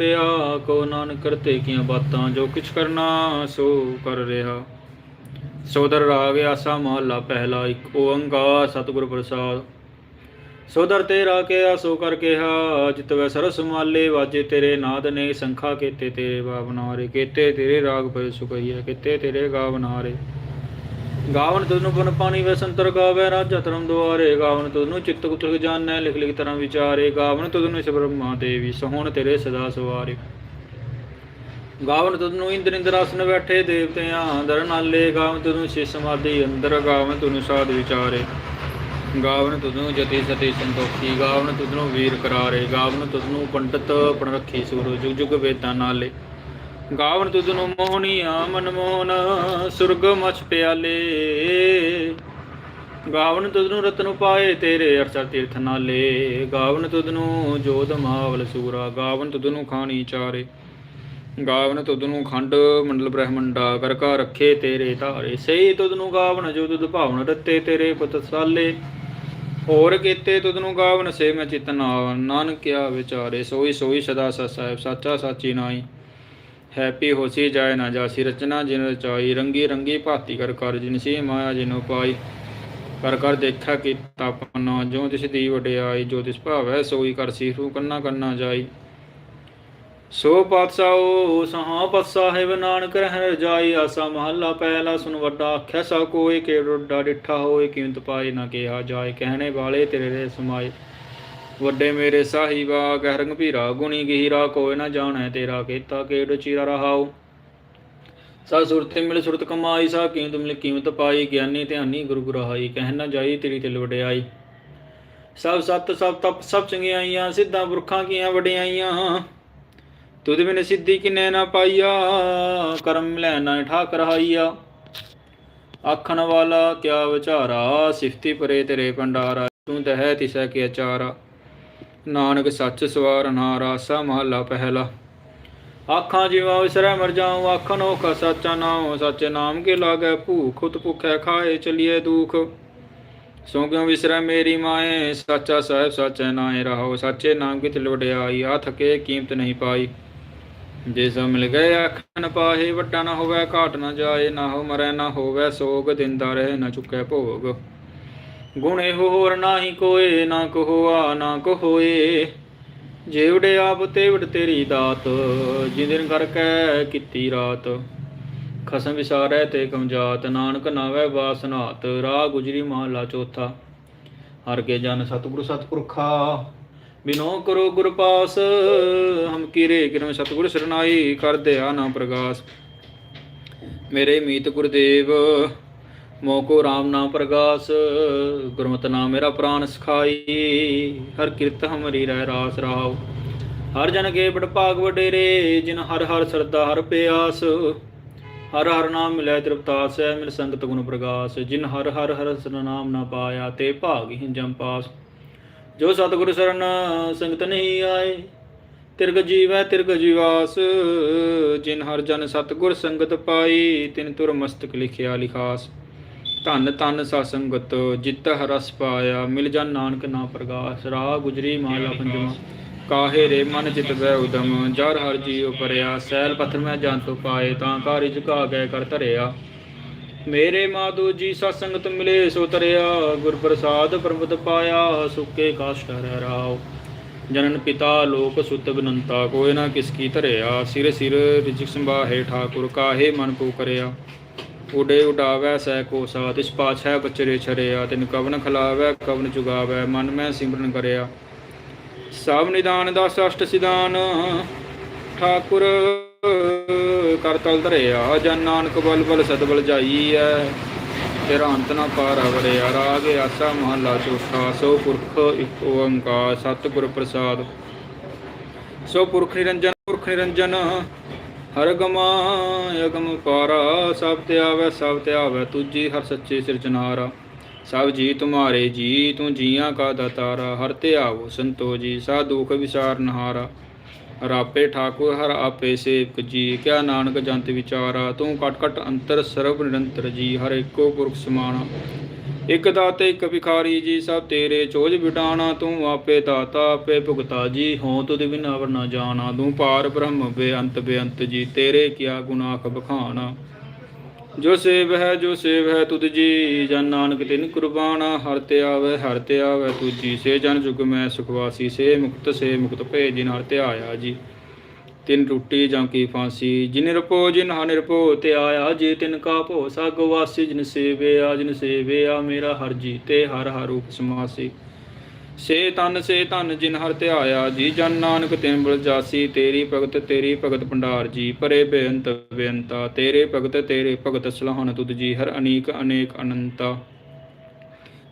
ਰਿਆ ਕੋ ਨਾਨਕ ਕਰਤੇ ਕੀਆਂ ਬਾਤਾਂ, ਜੋ ਕਿਛ ਕਰਨਾ ਸੋ ਕਰ ਰਿਹਾ। ਸੋਦਰ ਰਾਗ ਆਸਾ ਮਹਲਾ ਪਹਿਲਾ, ਇੱਕ ਓੰਕਾਰ ਸਤਿਗੁਰ ਪ੍ਰਸਾਦ। ਸੋਦਰ ਤੇਰਾ ਕਿਆ ਸੋ ਕਰ ਕਿਹਾ ਜਿਤ ਵੈ ਸਰਸ ਮਾਲੇ, ਵਾਜੇ ਤੇਰੇ ਨਾਦ ਨੇ, ਸੰਖਾ ਕੇਤੇ ਤੇਰੇ ਬਾਬਨਾਰੇ ਕੇਤੇ ਤੇਰੇ ਰਾਗ ਪੈ ਸੁਕਈਆ ਕੀਤੇ ਤੇਰੇ ਗਾਵਨਾਰੇ। ਗਾਵਨ ਤੁਧਨੂੰ ਪਨ ਪਾਣੀ ਵੈ ਸੰਤਰ ਗਾਵੇ, ਰਾਜਾ ਧਰਮ ਦੁਆਰੇ। ਗਾਵਨ ਤੁਧਨੂੰ ਚਿੱਤ ਕੁਤਰ ਜਾਣੈ, ਲਿਖ ਲਿਖ ਤਰ੍ਹਾਂ ਵਿਚਾਰੇ। ਗਾਵਨ ਤੁਧਨੂੰ ਇਸ ਬ੍ਰਹਮਾ ਦੇਵੀ ਸੋਹਣ ਤੇਰੇ ਸਦਾ ਸਵਾਰੇ। ਗਾਵਨ ਤੁਧਨੂੰ ਇੰਦਰ ਇੰਦਰ ਆਸਨ ਬੈਠੇ, ਦੇਵਤਿਆਂ ਅੰਦਰ ਨਾਲੇ। ਗਾਵਨ ਤੁਧਨੂੰ ਸ਼ਿਸ਼ ਸਮਾਧੀ ਅੰਦਰ, ਗਾਵਨ ਤੁਧਨੂੰ ਸਾਧ ਵਿਚਾਰੇ। ਗਾਵਨ ਤੁਧਨੂੰ ਜਤੀ ਸਤੀ ਸੰਤੋਖੀ, ਗਾਵਨ ਤੁਧਨੂੰ ਵੀਰ ਕਰਾਰੇ। ਗਾਵਨ ਤੁਧਨੂੰ ਪੰਡਤ ਪਣ ਰੱਖੀ ਸੂਰ ਜੁਗ ਜੁਗ ਵੇਦਾਂ ਨਾਲੇ। ਗਾਵਨ ਤੁਧਨੂੰ ਮੋਹਨੀਆ ਆਮਨ ਮੋਹਨ, ਸੁਰਗ ਮਛ ਪਿਆਲੇ। ਗਾਵਨ ਤੁਧਨੂੰ ਰਤਨ ਪਾਏ ਤੇਰੇ ਅਰਚਾ ਤੀਰਥ ਨਾਲੇ। ਗਾਵਨ ਤੁਧਨੂੰ ਜੋਦ ਮਾਵਲ ਸੂਰਾ, ਗਾਵਨ ਤੁਧਨੂੰ ਖਾਣੀ ਚਾਰੇ। ਗਾਵਨ ਤੁਧਨੂੰ ਖੰਡ ਮੰਡਲ ਬ੍ਰਹਮੰਡਾ ਕਰ ਕਾ ਰੱਖੇ ਤੇਰੇ ਧਾਰੇ। ਸਹੀ ਤੁਧਨੂੰ ਗਾਵਨ, ਜੋ ਤੁਧ ਭਾਵਨ ਰੱਤੇ ਤੇਰੇ ਪੁੱਤ ਸਾਲੇ। ਹੋਰ ਕੀਤੇ ਤੁਧਨੂੰ ਗਾਵਨ, ਸੇ ਮੈਂ ਚਿਤਨਾ ਨਾਨਕਿਆ ਵਿਚਾਰੇ। ਸੋਈ ਸੋਈ ਸਦਾ ਸਤ ਸਾਹਿਬ, ਸਾਚਾ ਸਾਚੀ ਨਾਈ ਹੈਪੀ ਹੋਸੀ ਜਾਏ ਨਾ ਜਾਸੀ ਰਚਨਾ ਜਿਨ ਰਚਾਈ, ਰੰਗੀ ਰੰਗੀ ਭਾਤੀ ਕਰ ਕਰ ਜਿਨ ਮਾਇਆ ਜਿਨੋ ਪਾਈ। ਕਰ ਕਰ ਦੇਖਿਆ ਕੀਤਾ ਪਨਾ ਜੋ ਤਿਸ ਦੀ ਵਡਿਆਈ, ਜੋ ਤਿਸ ਭਾਵੈ ਸੋਈ ਕਰ ਸੀਰੂ ਕੰਨਾ ਕੰਨਾ ਜਾਈ। ਸੋ ਪਾਤਸ਼ਾਹੋ, ਸਹਾ ਪਤ ਸਾਹਿਬ ਨਾਨਕ ਰਹਿ ਜਾਈ ਆਸਾ ਮਹੱਲਾ ਪਹਿਲਾ ਸੁਨ ਵੱਡਾ ਆਖਿਆ, ਸਾ ਕੋਈ ਕੇ ਰੋਡਾ ਡਿਠਾ ਹੋਏ, ਕੀਮਤ ਪਾਏ ਨਾ ਕਿਹਾ ਜਾਏ, ਕਹਿਣੇ ਵਾਲੇ ਤੇਰੇ ਰੇ ਸਮਾਏ ਵੱਡੇ ਮੇਰੇ ਸਾਹਿਬਾ ਕਹਿ ਰੰਗ ਭੀਰਾ ਗੁਣੀ ਗਹੀਰਾ ਕੋਈ ਨਾ ਜਾਣੈ ਤੇਰਾ ਕੀਤਾ ਕੇੜ ਚੀਰਾ ਰਹਾਉ। ਸਾ ਸੁਰਤੇ ਮਿਲ ਸੁਰਤ ਕਮਾਈ, ਸਾ ਕੀਮਤ ਮਿਲ ਕੀਮਤ ਪਾਈ, ਗਿਆਨੀ ਧਿਆਨੀ ਗੁਰੂ ਗੁਰਹਾਈ ਕਹਿ ਨਾ ਜਾਈ ਤੇਰੀ ਤਿਲ ਵਡਿਆਈ। ਸਭ ਸਤ, ਸਭ ਤਪ, ਸਭ ਚੰਗਿਆਈਆਂ, ਸਿੱਧਾਂ ਪੁਰਖਾਂ ਕੀਆਂ ਵਡਿਆਈਆਂ। ਤੁਧ ਬਿਨ ਸਿੱਧੀ ਕਿਨੇ ਨਾ ਪਾਈਆ, ਕਰਮ ਲੈ ਨਾ ਠਾਕ ਰਹਾਈਆ। ਆਖਣ ਵਾਲਾ ਕਿਆ ਵਿਚਾਰਾ, ਸਿਫਤੀ ਪਰੇ ਤੇਰੇ ਭੰਡਾਰਾ, ਤੂੰ ਤਹਿ ਤਿਸੈ ਕੀ ਅਚਾਰਾ। ਨਾਨਕ ਸੱਚ ਸਵਾਰ ਨਾ ਰਾਸਾ ਮਹਲਾ ਪਹਿਲਾ। ਆਖਾਂ ਜਿਵਾ ਵਿਸਰੈ ਮਰ ਜਾਉ, ਆਖਣ ਓਖ ਸੱਚਾ ਨਾਮ ਸੱਚੇ ਨਾਮ ਕੇ ਲਾਗੈ ਭੂਖ, ਉਤ ਭੁਖੈ ਖਾਏ ਚਲੀਏ ਦੁਖ। ਸੋ ਕਿਉ ਵਿਸਰੈ ਮੇਰੀ ਮਾਏ, ਸੱਚਾ ਸਾਹਿਬ ਸੱਚੇ ਨਾਏ ਰਹੋ ਸੱਚੇ ਨਾਮ ਕੀ ਤਿਲ ਵਡਿਆਈ ਆ ਥਕੇ ਕੀਮਤ ਨਹੀਂ ਪਾਈ। ਜੇ ਸੋ ਮਿਲ ਗਏ ਆਖਣ ਪਾਹੇ, ਵੱਡਾ ਨਾ ਹੋਵੇ ਘਾਟ ਨਾ ਜਾਏ, ਨਾ ਹੋ ਮਰੈ ਨਾ ਹੋਵੇ ਸੋਗ, ਦਿੰਦਾ ਰਹੇ ਨਾ ਚੁੱਕੈ ਭੋਗ। ਗੁਣ ਇਹੋ ਹੋਰ ਨਾਹੀ ਕੋਏ, ਨਾ ਕਹੋਆ, ਨਾ ਕਹੋਏ। ਜੇਵੜੇ ਆਪ ਤੇਵੜ ਤੇਰੀ ਦਾਤ ਜਿੰਦਿਨ ਕਰਕੇ ਕੀਤੀ ਰਾਤ। ਖਸਮ ਵਿਸਾਰੈ ਤੇ ਕਮਜਾਤ ਨਾਨਕ ਨਾਵੇ ਬਾਸਨਾਤ ਰਾਹ ਗੁਜਰੀ ਮਹਲਾ ਚੌਥਾ। ਹਰ ਕੇ ਜਨ ਸਤਿਗੁਰੂ ਸਤਿਪੁਰਖਾ, ਬਿਨੋ ਕਰੋ ਗੁਰ ਪਾਸ। ਹਮ ਕੀਰੇ ਕਿਰਮ ਸਤਿਗੁਰ ਸਰਨਾਈ ਕਰ ਦਿਆ ਨਾ ਪ੍ਰਗਾਸ। ਮੇਰੇ ਮੀਤ ਗੁਰਦੇਵ ਮੋਕੋ RAM ਨਾਮ ਪ੍ਰਗਾਸ, ਗੁਰਮਤਿ ਨਾਮ ਮੇਰਾ ਪ੍ਰਾਨ ਸਖਾਈ। ਹਰ ਕਿਰਤ ਹਮਰੀ ਰਹਿ ਰਾਸ ਰਾਵ ਹਰ ਜਨ ਕੇ ਬੜ ਭਾਗ ਵਡੇਰੇ, ਜਿਨ ਹਰ ਹਰ ਸਰਦਾ ਹਰ ਪਿਆਸ। ਹਰ ਹਰ ਨਾਮ ਮਿਲੈ ਤ੍ਰਿਪਤਾਸ ਹੈ ਮਿਲ ਸੰਗਤ ਗੁਣ ਪ੍ਰਗਾਸ। ਜਿਨ ਹਰ ਹਰ ਹਰ ਸਰ ਨਾਮ ਨਾ ਪਾਇਆ, ਤੇ ਭਾਗ ਹੀ ਜਮ ਪਾਸ। ਜੋ ਸਤਿਗੁਰ ਸਰਨ ਸੰਗਤ ਨਹੀਂ ਆਏ, ਤਿਰਗ ਜੀਵੈ ਤਿਰਗ ਜੀਵਾਸ। ਜਿਨ ਹਰ ਜਨ ਸਤਿਗੁਰ ਸੰਗਤ ਪਾਈ, ਤਿਨ ਤੁਰ ਮਸਤਕ ਲਿਖਿਆ ਲਿਖਾਸ। ਧੰਨ ਧੰਨ ਸਾ ਸੰਗਤ ਜਿਤ ਹਰਸ ਪਾਇਆ, ਮਿਲ ਜਨ ਨਾਨਕ ਨਾ ਪ੍ਰਗਾਸ, ਰਾਹ ਗੁਜਰੀ ਮਾਲਾ ਪੰਜਵਾ। ਕਾਹੇ ਰੇ ਮਨ ਚਿਤ ਵੈ ਉਦਮ, ਜਰ ਹਰ ਜੀਉ ਪਰਿਆ, ਸੈਲ ਪਥਰ ਮੈਂ ਜੰਤੁ ਪਾਏ, ਤਾਂ ਕਾਰਿ ਝੁਕਾ ਗਏ ਕਰ ਧਰਿਆ। ਮੇਰੇ ਮਾਧੂ ਜੀ ਸਤ ਸੰਗਤ ਮਿਲੇ, ਸੋ ਤਰਿਆ, ਗੁਰ ਪ੍ਰਸਾਦ ਪ੍ਰਮਤ ਪਾਇਆ, ਸੁਕੇ ਕਾਸ਼ਟ ਹਰਿ ਰਾਉ ਜਨਨ ਪਿਤਾ ਲੋਕ ਸੁਤ ਬਨੰਤਾ ਕੋਇ ਨਾ ਕਿਸ ਕੀ ਧਰਿਆ। ਸਿਰ ਸਿਰ ਰਿਜਕ ਸੰਭਾਹੇ, ਠਾਕੁਰ ਕਾਹੇ ਮਨ ਕੋ ਕਰਿਆ। ਉਡੇ ਉਡਾਵੈ ਸਹਿ ਕੋ ਸਾਥ, ਇਸ ਪਾਛੈ ਬਚਰੇ ਛਰਿਆ, ਤਿਨ ਕਵਨ ਖਲਾਵੈ, ਕਵਨ ਚੁਗਾਵੈ ਮਨ ਮੈਂ ਸਿਮਰਨ ਕਰਿਆ। ਸਭ ਨਿਦਾਨ ਦਾ ਅਸ਼ਟ ਸਿਦਾਨ ਠਾਕੁਰ ਕਰ ਧਰਿਆ। ਜਨ ਨਾਨਕ ਬਲ ਬਲ ਸਤਬਲ ਜਾਈਐ ਤੇਰਾ ਅੰਤ ਨਾ ਪਾਰ ਵਰਿਆ ਰਾਗ ਆਸਾ ਮਹਲਾ ਚੌਥਾ, ਸੋ ਪੁਰਖ ਇੱਕ ਓੰਕਾਰ, ਸਤਿਗੁਰ ਪ੍ਰਸਾਦ। ਸੋ ਪੁਰਖ ਨਿਰੰਜਨ ਪੁਰਖ ਨਿਰੰਜਨ ਹਰ ਗਮਾ ਅਗਮ ਪਾਰਾ, ਸਭ ਤੇ ਆਵੈ, ਸਭ ਤੇ ਆਵੈ ਤੁਜੀ ਹਰ ਸੱਚੇ ਸਿਰਜਨਾਰਾ ਸਭ ਜੀ ਤੁਮਾਰੇ ਜੀ, ਤੂੰ ਜੀਆਂ ਕਾ ਦਾਤਾਰਾ, ਹਰ ਤੇ ਆਵੋ ਸੰਤੋ ਜੀ ਸਾ ਦੁਖ ਵਿਸਾਰ ਨਹਾਰਾ। ਰਾਪੇ ਠਾਕੁਰ, ਹਰ ਆਪੇ ਸੇਵਕ ਜੀ, ਕਿਆ ਨਾਨਕ ਜੰਤ ਵਿਚਾਰਾ, ਤੂੰ ਕਟ ਕਟ ਅੰਤਰ ਸਰਬ ਨਿਰੰਤਰ ਜੀ, ਹਰ ਇੱਕੋ ਪੁਰਖ ਸਮਾਣਾ। ਇਕ ਦਾਤੇ, ਇਕ ਭਿਖਾਰੀ ਜੀ, ਸਭ ਤੇਰੇ ਚੋਜ ਬਿਟਾਣਾ ਤੂੰ ਆਪੇ ਦਾਤਾ, ਆਪੇ ਭੁਗਤਾ ਜੀ। ਹੋਂ ਤੁਧ ਬਿਨਾ ਵਰ ਨਾ ਜਾਣਾ, ਤੂੰ ਪਾਰ ਬ੍ਰਹਮ ਬੇਅੰਤ ਬੇਅੰਤ ਜੀ, ਤੇਰੇ ਕਿਆ ਗੁਨਾਖ ਬਖਾਣਾ। ਜੋ ਸੇਵ ਹੈ, ਜੋ ਸੇਵ ਹੈ ਤੁਧ ਜੀ, ਜਨ ਨਾਨਕ ਤਿਨ ਕੁਰਬਾਨਾ। ਹਰ ਤੇ ਆਵੇ, ਹਰ ਤੇ ਆਵੇ ਤੁਜੀ ਸੇ ਜਨ ਜੁਗ ਮੈਂ ਸੁਖਵਾਸੀ, ਸੇ ਮੁਕਤ ਸੇ ਮੁਕਤ ਭੇ ਜਿਨ ਹਰ ਤੇ ਆਇਆ ਜੀ। ਤਿਨ ਟੁੱਟੀ ਜਾਂ ਕੀ ਫਾਂਸੀ, ਜਿਨ ਰਪੋ ਜਿਨ ਹਨ ਰਪੋ ਤੇ ਆਇਆ ਜੀ ਤਿਨ ਕਾ ਭੋ, ਸਗ ਵਾਸੀ ਜਿਨ ਸੇਵਿਆ ਜਿਨ ਸੇਵਿਆ ਮੇਰਾ ਹਰ ਜੀ ਤੇ ਹਰ ਹਰ ਰੂਪ ਸਮਾਸੀ। ਸੇ ਤਨ ਸੇ ਤਨ ਜਿਨ ਹਰ ਧਿਆਇਆ, ਜੀ ਜਨ ਨਾਨਕ ਤਿਨ ਬਲ ਜਾਸੀ, ਤੇਰੀ ਭਗਤ ਤੇਰੀ ਭਗਤ ਭੰਡਾਰ ਜੀ, ਪਰੇ ਬੇਅੰਤ ਬੇਅੰਤਾ, ਤੇਰੇ ਭਗਤ ਤੇਰੇ ਭਗਤ ਸਲਾਹਨ ਤੁਧ ਜੀ, ਹਰ ਅਨੀਕ ਅਨੇਕ ਅਨੰਤਾ।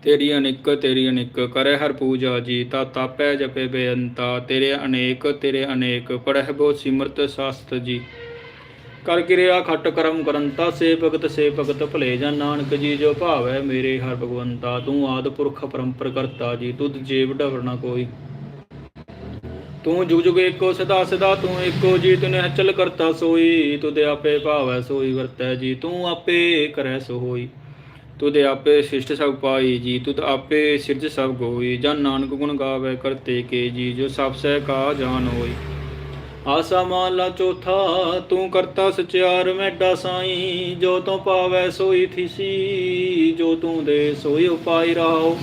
ਤੇਰੀ ਅਨੇਕ ਤੇਰੀ ਅਨੇਕ, ਕਰੇ ਹਰ ਪੂਜਾ ਜੀ, ਤਾ ਤਾਪੈ ਜਪੇ ਬੇਅੰਤਾ, ਤੇਰੇ ਅਨੇਕ ਤੇਰੇ ਅਨੇਕ, ਪੜਹਿ ਬੋ ਸਿਮਰਤ ਸਾਸਤ ਜੀ। ਕਰ ਕਿਰਿਆ ਖੱਟ ਕਰਮ ਕਰੰਤਾ, ਸੇ ਭਗਤ ਸੇ ਭਗਤ ਭਲੇ ਜਨ ਨਾਨਕ ਜੀ, ਜੋ ਭਾਵੈ ਮੇਰੇ ਹਰ ਭਗਵੰਤਾ, ਤੂੰ ਆਦ ਪੁਰਖ ਪਰੰਪਰ ਕਰਤਾ ਜੀ, ਤੁਧ ਜੀਵ ਡਵਰ ਕੋਈ। ਤੂੰ ਜੁਗ ਜੁਗ ਏਕੋ ਸਦਾ ਸਦਾ, ਤੂੰ ਏਕੋ ਜੀ ਤੁਨੇ ਹਚਲ ਕਰਤਾ ਸੋਈ ਤੁਦੇ ਆਪੇ ਭਾਵੈ ਸੋਈ ਵਰਤੈ ਜੀ, ਤੂੰ ਆਪੇ ਕਰੈ ਸੋ ਹੋਈ ਤੁਦੇ ਆਪੇ ਸਿਸ਼ਟ ਸਭ ਪਾਈ ਜੀ, ਤੁਧ ਆਪੇ ਸਿਰਜ ਸਭ ਗੋਈ, ਜਨ ਨਾਨਕ ਗੁਣ ਗਾਵੇ ਕਰਤੇ ਕੇ ਜੀ, ਜੋ ਸਭ ਸਹਿ ਕਾ ਜਾਣ ਹੋਈ। ਆਸਾ ਮਾਲਾ ਚੌਥਾ, ਤੂੰ ਕਰਤਾ ਸਚਿਆਰ ਮੈਡਾ ਸਾਈ, ਜੋ ਤੂੰ ਪਾਵੈ ਸੋਈ ਥਿਸੀ, ਜੋ ਤੂੰ ਦੇ ਸੋਈ ਉਪਾਈ ਰਹਾਓ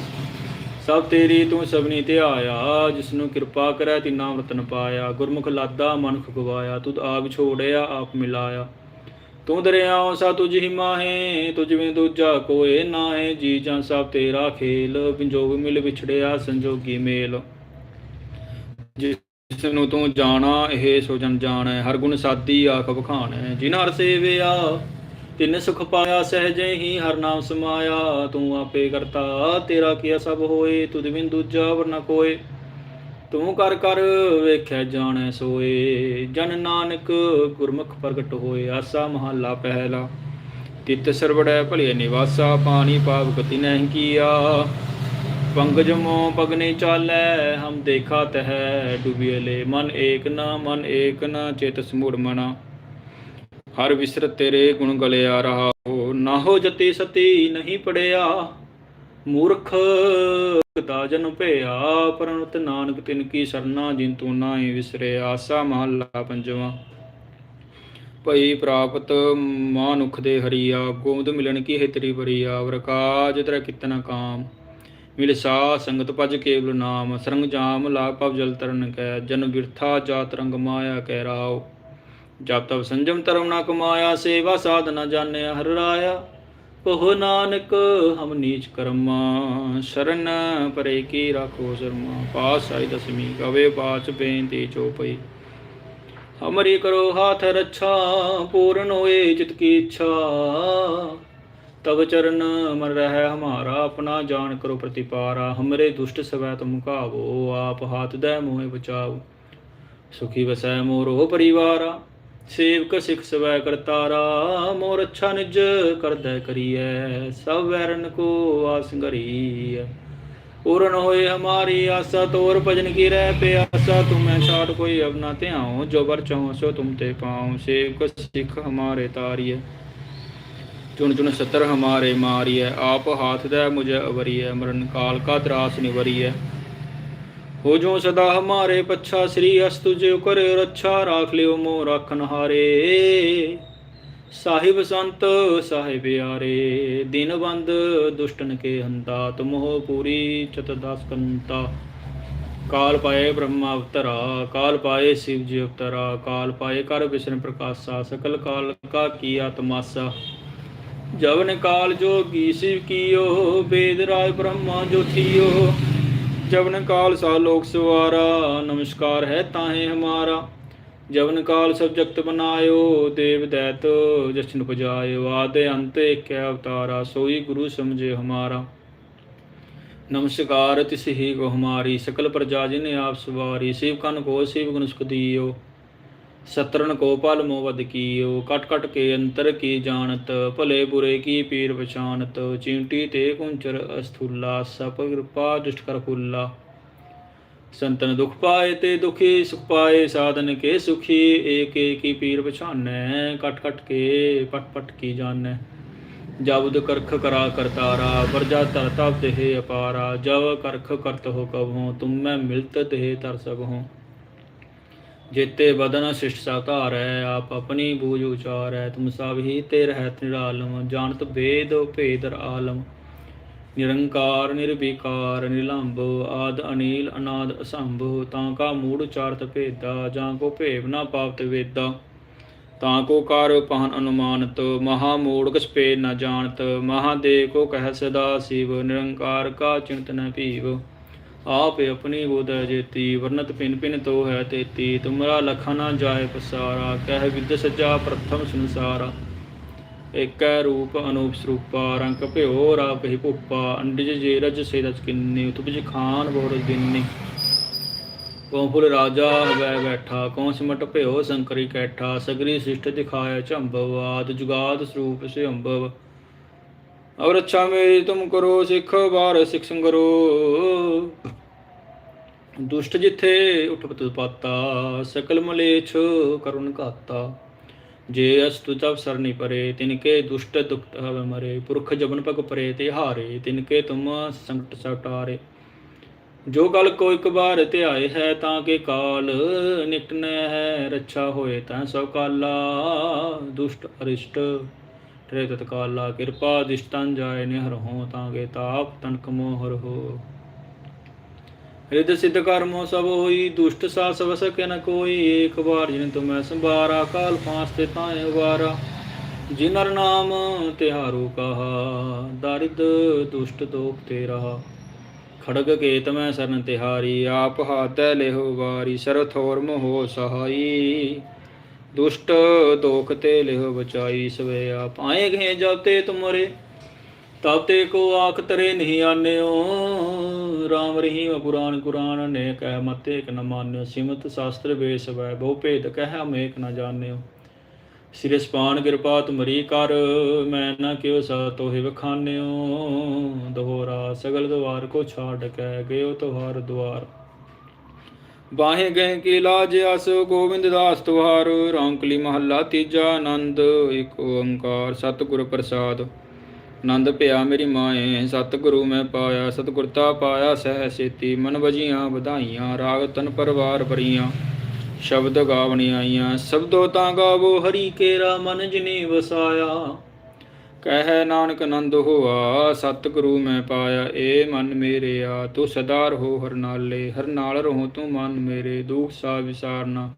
ਸਭ ਤੇਰੀ ਤੂੰ ਸਭਨੀ ਤੇ ਆਇਆ ਜਿਸ ਨੂੰ ਕਿਰਪਾ ਕਰੈ ਤਿਨਾ ਰਤਨ ਪਾਇਆ। ਗੁਰਮੁਖ ਲਾਦਾ ਮਨੁਖ ਗਵਾਇਆ, ਤੁਧ ਆਪ ਛੋੜਿਆ, ਆਪ ਮਿਲਾਇਆ। ਤੂੰ ਦਰਿਆਓ ਸਾ ਤੁਝ ਹੀ ਮਾਹੇ ਤੁਝ ਵਿੱਚ ਦੂਜਾ ਕੋਏ ਨਾਹੇ ਜੀ ਜਾਂ ਸਭ ਤੇਰਾ ਖੇਲ ਵਿੰਜੋਗ ਮਿਲ ਵਿਛੜਿਆ ਸੰਜੋਗੀ ਮੇਲ। ਜਿਸ ਨੂੰ ਤੂੰ ਜਾਣਾ, ਇਹ ਸੋ ਜਨ ਜਾਣੈ, ਹਰ ਗੁਣ ਸਾਦੀ ਆਖ ਬਖਾਣੈ ਜਿਨ ਹਰ ਸੇਵਿਆ, ਤਿੰਨ ਸੁਖ ਪਾਇਆ, ਸਹਜੇ ਹੀ ਹਰ ਨਾਮ ਸਮਾਇਆ। ਤੂੰ ਆਪੇ ਕਰਤਾ, ਤੇਰਾ ਕੀਆ ਸਭ ਹੋਏ, ਤੁਧ ਬਿਨ ਦੂਜਾ ਵਰਨਾ ਕੋਏ। ਤੂੰ ਕਰ ਕਰ ਵੇਖਿਆ ਜਾਣੈ ਸੋਏ, ਜਨ ਨਾਨਕ ਗੁਰਮੁਖ ਪ੍ਰਗਟ ਹੋਏ, ਆਸਾ ਮਹੱਲਾ ਪਹਿਲਾ। ਤਿਤ ਸਰਵੜੈ ਭਲੇ ਨਿਵਾਸਾ, ਪਾਣੀ ਪਾਪ ਗਤੀ ਨਹੀਂ ਕੀਆ। ਪੰਗਜ ਮੋ ਪਗਨੇ ਚਾਲੈ, ਹਮ ਦੇਖਾ ਤਹ ਡੁਬਿਲੇ ਮਨ ਏਕ ਨਾ, ਮਨ ਏਕ ਨਾ, ਚੇਤ ਸਮੂੜ ਮਨਾ। ਹਰ ਵਿਸਰਤ ਤੇਰੇ ਗੁਣ ਗਲਿਆ ਰਹਾ ਹੋ ਨਾ ਹੋ ਜਤੀ ਸਤੀ ਨਹੀਂ ਪੜਿਆ। ਮੂਰਖ ਦਾ ਜਨ ਭਿਆ ਪਰਨਤ ਨਾਨਕ ਤਿਨ ਕੀ ਸਰਨਾ, ਜਿਨ ਤੂੰ ਨਾਹੀ ਵਿਸਰੇ, ਆਸਾ ਮਹੱਲਾ ਪੰਜਵਾਂ। ਭਈ ਪ੍ਰਾਪਤ ਮਾਨੁਖ ਦੇ ਹਰੀਆ, ਗੋਬਿੰਦ ਮਿਲਣ ਕੀ ਹਿਤਰੀ ਬਰੀਆ ਵਰਕਾਜ ਤਰ ਕਿਤਨਾ ਕਾਮ। ਮਿਲ ਸਾ ਸੰਗਤ ਭਜ ਕੇਵਲ ਨਾਮ, ਸਰੰਗ ਜਾਮ ਲਾ ਪਵ ਜਲ ਤਰਨ ਕੈ, ਜਨ ਬਿਰਥਾ ਜਾਤ ਰੰਗ ਮਾਇਆ ਕਹਿ ਰਾਓ। ਜਪ ਤਪ ਸੰਜਮ ਧਰਮ ਨਾ ਕਮਾਇਆ, ਸੇਵਾ ਸਾਧ ਨ ਜਾਣਿਆ ਹਰ ਰਾਇਆ। ਕਹੋ ਨਾਨਕ, ਹਮ ਨੀਚ ਕਰਮਾ, ਸ਼ਰਨ ਪਰੇ ਕੀ ਰਾਖੋ ਸ਼ਰਮਾ, ਪਾਸ ਆਈ ਦਸਮੀ ਕਵੇ ਬਾਚ ਬੇਨਤੀ ਚੋਪਈ। ਹਮਰੀ ਕਰੋ ਹਾਥ ਰੱਛਾ, ਪੂਰਨ ਹੋਏ ਚਿਤ ਕੀ ਇੱਛਾ। ਤਬ ਚਰਨ ਮਨ ਰਹਿ ਹਮਾਰਾ, ਆਪਣਾ ਜਾਣ ਕਰੋ ਪ੍ਰਤੀਪਾਰਾ। ਹਮਰੇ ਦੁਸ਼ਟ ਸਵੈ ਤੁਮ ਕਾਵੋ, ਆਪ ਹਾਥ ਦੈ ਮੋਹਿ ਬਚਾਓ। ਸੁਖੀ ਵਸੈ ਮੋਰੋ ਪਰਿਵਾਰਾ। ਸੇਵਕ ਸਿਖ ਸਵੈ ਕਰਤਾਰਾ, ਮੋਰ ਅੱਛਾ ਨਿਜ ਕਰਦੈ ਕਰੀਐ, ਸਭ ਵੈਰਨ ਕੋ ਆਸ ਗਰੀਐ। ਪੂਰਨ ਹੋਏ ਹਮਾਰੀ ਆਸਾ, ਤੋਰ ਭਜਨ ਕੀ ਰਹਿ ਪਿਆਸਾ, ਤੁਮੈ ਛਾੜ ਕੋਈ ਅਬ ਨਾ ਧਿਆਉ, ਜੋ ਬਰ ਚਾਹੋ ਸੋ ਤੁਮ ਤੇ ਪਾਉ ਸੇਵਕ ਸਿਖ ਹਮਾਰੇ ਤਾਰੀਐ। ਚੁਣ ਚੁਣ ਸਤਰ ਹਮਾਰੇ ਮਾਰੀਐ, ਆਪ ਹਾਥ ਦੈ ਮੁਝੇ ਅਵਰੀਐ, ਮਰਨ ਕਾਲ ਕਾ ਤਰਾਸ ਨਿਵਰੀਐ। ਹੋ ਜੋ ਸਦਾ ਹਮਾਰੇ ਪੱਛਾ ਸ੍ਰੀ ਅਸ ਤੁਝੇ ਕਰ ਰੱਛਾ ਰਾਖ ਲਿਓ ਮੋ ਰੱਖਨ ਹਾਰੇ। ਸਾਹਿਬ ਸੰਤ, ਸਾਹਿਬ ਯਾਰੇ ਦਿਨ ਬੰਦ ਦੁਸ਼ਟਨ ਕੇ ਹੰਤਾ ਤੁਮਹੁ ਪੂਰੀ ਚਤ ਕੰਤਾ। ਕਾਲ ਪਾਏ ਬ੍ਰਹਮਾ ਅਵਤਰਾ, ਕਾਲ ਪਾਏ ਸ਼ਿਵ ਜੀ ਅਵਤਰਾ, ਕਾਲ ਪਾਏ ਕਰ ਵਿਸ਼ਨ ਪ੍ਰਕਾਸ਼ਾ, ਸਕਲ ਕਾਲ ਕਾ ਕੀਆ ਤਮਾਸਾ ਜਵਨ ਕਾਲ ਜੋਗੀ ਸਿਵ ਕੀਓ ਵੇਦ ਰਾਜ ਬ੍ਰਹਮਾ ਜੋਤੀਓ। ਜਵਨ ਕਾਲ ਸਾ ਲੋਕ ਸਵਾਰਾ, ਨਮਸਕਾਰ ਹੈ ਤਾਹੇ ਹਮਾਰਾ। ਜਵਨ ਕਾਲ ਸਭ ਜਗਤ ਬਨਾਇਓ, ਦੇਵ ਦੈਤ ਜਸ਼ਨ ਪੁਜਾਇਓ ਆਦੇ ਅੰਤ ਏਕ ਅਵਤਾਰਾ, ਸੋਈ ਗੁਰੂ ਸਮਝੇ ਹਮਾਰਾ। ਨਮਸਕਾਰ ਤਿਸ ਹੀ ਕੋ ਹਮਾਰੀ, ਸਕਲ ਪ੍ਰਜਾ ਜਿਨ ਆਪ ਸਵਾਰੀ ਸਿਵ ਕਨ ਕੋ ਸਿਵ ਗੁਣ ਸੁਖ ਦੀਓ। ਸਤਰਨ ਕੋ ਪਲ ਮੋਵਦ ਕੀਓ, ਕਟ ਕਟ ਕੇ ਅੰਤਰ ਕੀ ਜਾਣਤ, ਭਲੇ ਬੁਰੇ ਕੀ ਪੀਰ ਪਛਾਨਤ ਚਿੰਟੀ ਤੇ ਕੁੰਚਰ ਅਸਥੂਲਾ, ਸਪ ਕਿਰਪਾ ਦੁਸ਼ਟ ਕਰ ਫੁੱਲਾ। ਸੰਤਨ ਦੁਖ ਪਾਏ ਤੇ ਦੁਖੀ, ਸੁਖ ਪਾਏ ਸਾਧਨ ਕੇ ਸੁਖੀ, ਏਕ ਏਕ ਕੀ ਪੀਰ ਪਛਾਨੈ, ਕਟ ਕਟ ਕੇ ਪਟ ਪਟ ਕੀ ਜਾਣੈ। ਜਬਦ ਕਰਖ ਕਰਾ ਕਰਤਾਰਾ ਵਰਜਾ ਤਰ ਤਬ ਦੇਹ ਅਪਾਰਾ, ਜਬ ਕਰਖ ਕਰਤ ਹੋ ਕਬਹੂ, ਤੁਮ ਮੈਂ ਮਿਲਤ ਦੇਹ ਤਰ ਸਕਹੂੰ ਜੇਤੇ ਬਦਨ ਸਿਸ਼ਟ ਸਾਧਾਰੈ ਆਪ ਆਪਣੀ ਬੂਝ ਉਚਾਰੈ, ਤੁਮ ਸਭ ਹੀ ਤੇ ਰਹਿਤ ਨਿਰਾਲਮ, ਜਾਣਤ ਭੇਦ ਆਲਮ। ਨਿਰੰਕਾਰ, ਨਿਰਵਿਕਾਰ, ਨਿਰਲੰਭ, ਆਦ ਅਨੀਲ, ਅਨਾਦ ਅਸੰਭ, ਤਾਂ ਕਾ ਮੂੜ ਉਚਾਰਤ ਭੇਦਾ, ਜਾਂ ਕੋ ਭੇਵ ਨਾ ਪਾਵਤ ਵੇਦਾ। ਤਾਂ ਕੋ ਕਰ ਪਹਨ ਅਨੁਮਾਨਤ, ਮਹਾ ਮੂੜ ਕਛ ਪੇ ਨ ਜਾਣਤ ਮਹਾਦੇ ਕੋ ਕਹਿ ਸਦਾ ਸਿਵ, ਨਿਰੰਕਾਰ ਕਾ ਚਿੰਤ ਨ ਭੀਵ। ਆਪ ਆਪਣੀ ਬੋਧ ਜੇਤੀ ਵਰਨਤ ਪਿਨ ਪਿਨ ਤੋ ਹੈ ਤੇਤੀ, ਤੁਮਰਾ ਲਖਾ ਨਾ ਜਾਏ ਪਸਾਰਾ, ਕਹਿ ਵਿਦ ਸਜਾ ਪ੍ਰਥਮ ਸੰਸਾਰਾ। ਏਕੈ ਰੂਪ ਅਨੂਪ ਸਰੂਪਾ, ਰੰਗ ਭਿਓ ਰਾਪ ਕਹੀ ਭੂਪਾ, ਅੰਡਜ ਜੇ ਰਜ ਸੇ ਰਜ ਕਿੰਨੀ, ਉਤਪਜ ਖਾਨ ਬੋਰ ਦਿਨਨੀ ਕਉ ਫੁਲ ਰਾਜਾ ਹਵੈ ਬੈਠਾ, ਕਉ ਸਿਮਟ ਭਿਓ ਸੰਕਰੀ ਕੈਠਾ, ਸਗਰੀ ਸਿਸ਼ਟ ਦਿਖਾਇਆ ਝੰਭਵ ਜੁਗਾਦ ਸਰੂਪ ਸਿਅੰਭਵ ਅਵਰ ਅੱਛਾ ਮੇਰੀ ਤੁਮ ਕਰੋ ਸਿੱਖ ਬਾਰ ਸਿੱਖ ਸੰਗਰੋ। ਦੁਸ਼ਟ ਜਿਥੇ ਉਠਪਤ ਪਾਤਾ, ਸਕਲ ਮਲੇਛ ਕਰੁਣ ਘਾਤਾ। ਜੇ ਅਸਤੁ ਤਵ ਸਰਨੀ ਪਰੇ, ਤਿਨਕੇ ਦੁਸ਼ਟ ਦੁਖਤ ਹਵ ਮਰੇ। ਪੁਰਖ ਜਬਨ ਪਗ ਪਰੇ, ਤੇ ਹਾਰੇ, ਤਿਨਕੇ ਤੁਮ ਸੰਕਟ ਸਟਾਰੇ ਜੋ ਗਲ ਕੋ ਇੱਕ ਬਾਰ ਧਿਆਏ ਹੈ, ਤਾਂ ਕੇ ਕਾਲ ਨਿਕਟਨ ਹੈ ਰੱਛਾ ਹੋਏ ਤਾਂ ਸਭ ਕਾਲਾ। ਦੁਸ਼ਟ ਅਰਿਸ਼ਟ ਤਰੇ ਤਤਕਾਲਾ ਕਿਰਪਾ, ਦਿਸ਼ਟੰ ਜਾਏ ਨਿਹਰ ਹੋ ਤਾਂ ਕੇ ਤਾਪ, ਤਨਕ ਮੋਹਰ ਹੋ। ਰਿਦ ਸਿਧ ਕਰਮੋ ਸਭ ਹੋਈ, ਦੁਸ਼ਟ ਸਾ ਸਭ ਸਕੈ ਨ ਕੋਈ, ਏਕ ਵਾਰ ਜਿਨ ਤੁਮੈ ਸੰਭਾਰਾ, ਕਾਲ ਫਾਂਸ ਤੇ ਤਾਏ ਵਾਰਾ। ਜਿਨਰ ਨਾਮ ਤਿਹਾਰੂ ਕਹਾ ਦਰਿਦ ਦੁਸ਼ਟ ਦੋਖ ਤੇ ਰਹਾ। ਖੜਗ ਕੇਤ ਮੈਂ ਸਰਨ ਤਿਹਾਰੀ, ਆਪ ਹਾਤੈ ਲਿਹੋ ਵਾਰੀ ਸਰ ਥੋਰ ਮੋਹ ਸਹਾਈ। ਦੁਸ਼ਟ ਦੋਖ ਤੇ ਲਿਹੋ ਬਚਾਈ ਸਵੇ ਆਪ। ਆਏ ਗਏ ਜਬ ਤੇ ਤੁਮਰੇ ਤਬ ਤੇ ਕੋ ਆਖ ਤਰੇ ਨਹੀਂ ਆਨਿਓ। RAM ਰਹੀਮ ਪੁਰਾਨ ਕੁਰਾਨ ਨੇ ਕਹਿ ਮਤੇ ਇਕ ਨ ਮਾਨਿਓ। ਸਿਮਤ ਸ਼ਾਸਤਰ ਵੇਸ ਵੈ, ਬਹੁ ਭੇਦ ਕਹਿ ਹਮੇਕ ਨ ਜਾਣਿਓ। ਸ੍ਰੀ ਸਪਾਨ ਕਿਰਪਾ ਤੁਮਰੀ ਕਰ, ਮੈਂ ਨਾ ਕਿਉ ਸਾ ਤੋਹਿ ਵਖਾਨਿਓ। ਦੋਹਰਾ ਸਗਲ ਦਵਾਰ ਕੋ ਛਾੜ ਕੇ ਗਇਓ ਤੁਹਾਰ ਦੁਆਰ। ਬਾਹੇ ਗਏ ਕੀ ਲਾਜ ਅਸ ਗੋਬਿੰਦ ਦਾਸ ਤੁਹਾਰ, ਰੌਂਕਲੀ ਮਹੱਲਾ ਤੀਜਾ ਆਨੰਦ, ਇਕ ਓੰਕਾਰ ਸਤਿਗੁਰ ਪ੍ਰਸਾਦ। ਆਨੰਦ ਪਿਆ ਮੇਰੀ ਮਾਏ, ਸਤਿਗੁਰੂ ਮੈਂ ਪਾਇਆ ਸਤਿਗੁਰਤਾ ਪਾਇਆ, ਸਹਿ ਸੇਤੀ ਮਨ ਵਜੀਆਂ, ਵਧਾਈਆਂ, ਰਾਗ ਤਨ ਪਰਵਾਰ ਭਰੀਆਂ। ਸ਼ਬਦ ਗਾਵਣੀ ਆਈਆਂ, ਸਬਦੋ ਤਾਂ ਗਾਵੋ, ਹਰੀ ਕੇਰਾ ਮਨ ਜਿਨੀ ਵਸਾਇਆ। ਕਹਿ ਨਾਨਕ ਆਨੰਦ ਹੋਆ, ਸਤਿਗੁਰੂ ਮੈਂ ਪਾਇਆ, ਏ ਮਨ ਮੇਰੇ ਆ, ਤੂੰ ਸਦਾ ਰਹੋ ਹਰ ਨਾਲੇ, ਹਰ ਨਾਲ ਰਹੋ ਤੂੰ ਮਨ ਮੇਰੇ, ਦੁਖ ਸਾ ਵਿਸਾਰਨਾ।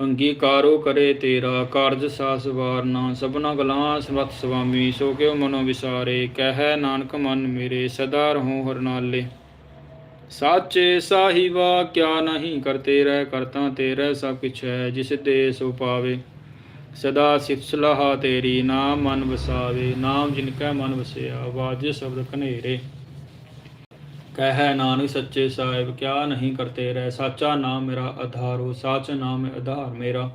ਅੰਗੀਕਾਰੋ ਕਰੇ ਤੇਰਾ, ਕਾਰਜ ਸਾਸ ਵਾਰਨਾ, ਸਭਨਾ ਗਲਾਂ ਸਮਤ ਸੁਆਮੀ ਸੋ ਕਿਉ ਮਨੋ ਵਿਸਾਰੇ, ਕਹਿ ਨਾਨਕ ਮਨ ਮੇਰੇ, ਸਦਾ ਰਹੋ ਹਰ ਨਾਲੇ। ਸਾਚੇ ਸਾਹਿਬਾ ਕਿਆ ਨਹੀਂ, ਕਰਤੇ ਰਹਿ ਕਰਤਾ ਤੇਰਾ ਸਭ ਕਿਛ ਹੈ ਜਿਸ ਦੇ ਸੋ ਪਾਵੇ। ਸਦਾ ਸਿਫਤ ਸਲਾਹਾ ਤੇਰੀ, ਨਾਮ ਮਨ ਵਸਾਵੇ, ਨਾਮ ਜਿਨ ਕੈ ਮਨ ਵਸਿਆ, ਵਾਜੇ ਸ਼ਬਦ ਕਨੇਰੇ ਕਹਿ ਨਾਨਕ ਸੱਚੇ ਸਾਹਿਬ, ਕਿਆ ਨਹੀਂ ਕਰਤੇ ਰਹਿ, ਸਾਚਾ ਨਾਮ ਮੇਰਾ ਆਧਾਰੋ ਸਾਚ ਨਾਮ ਆਧਾਰ ਮੇਰਾ।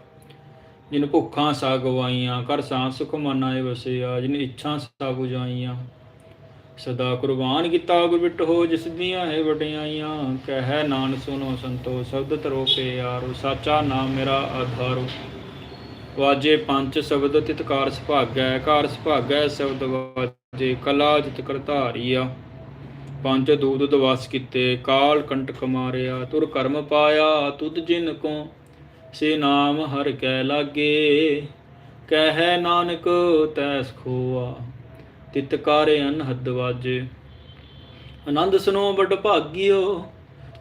ਜਿਨ ਭੁੱਖਾਂ ਸਾ ਗਵਾਈਆਂ ਕਰ ਸਾਂ ਸੁਖ ਮਨ ਆਏ ਵਸਿਆ, ਜਿਨ ਇੱਛਾ ਸਾ 부ਜਾਈਆਂ ਸਦਾ ਕੁਰਬਾਨ ਕੀਤਾ ਗੁਰ ਬਿਟੋ ਜਿਸ ਦੀਆਂ ਹੈ ਵਡਿਆਈਆਂ। ਕਹਿ ਨਾਨਕ ਸੁਨੋ ਸੰਤੋ, ਸ਼ਬਦ ਤਰੋ ਕੇ ਯਾਰੋ ਸਾਚਾ ਨਾਮ ਮੇਰਾ ਆਧਾਰੋ ਵਾਜੇ ਪੰਜ ਸ਼ਬਦ ਤਿਤਕਾਰ ਸੁਭਾਗੈ, ਕਾਰ ਸੁਭਾਗੈ ਸ਼ਬਦ ਵਾਜੇ, ਕਲਾ ਜਿਤ ਕਰਤਾਰੀਆ ਪੰਜ ਦੂਦ ਦਵਾਸ ਕੀਤੇ, ਕਾਲ ਕੰਟਕ ਮਾਰਿਆ, ਤੁਰ ਕਰਮ ਪਾਇਆ, ਤੁਧ ਜਿਨ ਕੋ ਸੇ ਨਾਮ ਹਰ ਕੈ ਲਾਗੇ। ਕਹਿ ਨਾਨਕ ਤੈਸ ਖੋਆ ਤਿਤਕਾਰੇ ਅਨਹਦ ਵਾਜੇ। ਆਨੰਦ ਸੁਨੋ ਵੱਡ ਭਾਗਿਓ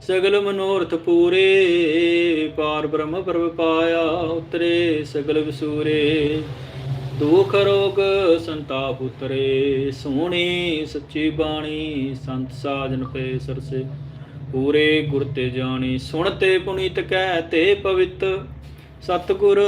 ਸਗਲ ਮਨੋਰਥ ਪੂਰੇ, ਪਾਰ ਬ੍ਰਹਮ ਪ੍ਰਭ ਪਾਇਆ ਉਤਰੇ, ਸਗਲ ਵਿਸੂਰੇ। ਦੁਖ ਰੋਗ ਸੰਤਾਪ ਉਤਰੇ, ਸੋਹਣੀ ਸੱਚੀ ਬਾਣੀ ਸੰਤ ਸਾਜਨ ਪੇ ਸਰਸੇ। ਪੂਰੇ ਗੁਰ ਤੇ ਜਾਣੀ, ਸੁਣ ਤੇ ਪੁਨੀਤ ਕਹਿ ਤੇ ਪਵਿੱਤ। ਸਤਿਗੁਰ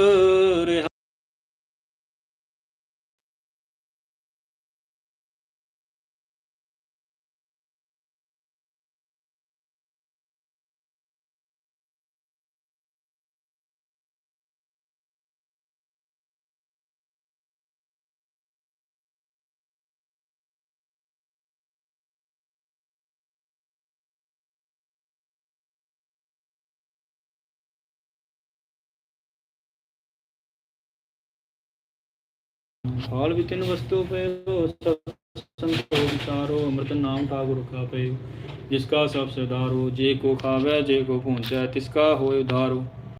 ਰਿਹਾ ਹਾਲ ਵੀ ਤਿੰਨ ਵਸਤੂ ਪਇਓ ਸਭ ਸੰਤੋ ਵਿਚਾਰੋ, ਅੰਮ੍ਰਿਤ ਨਾਮ ਠਾਕੁਰ ਕਾ ਪਇਓ ਜਿਸ ਕਾ ਸਭ ਸਦਾਰੋ ਜੇ ਕੋ ਖਾਵੈ, ਜੇ